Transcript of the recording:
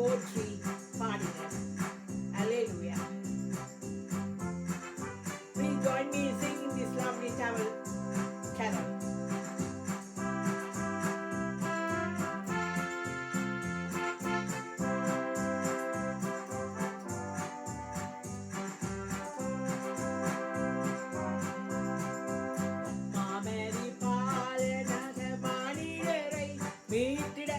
poetry party. Alleluia. Please join me in singing this lovely Tamil carol. மீட்டிட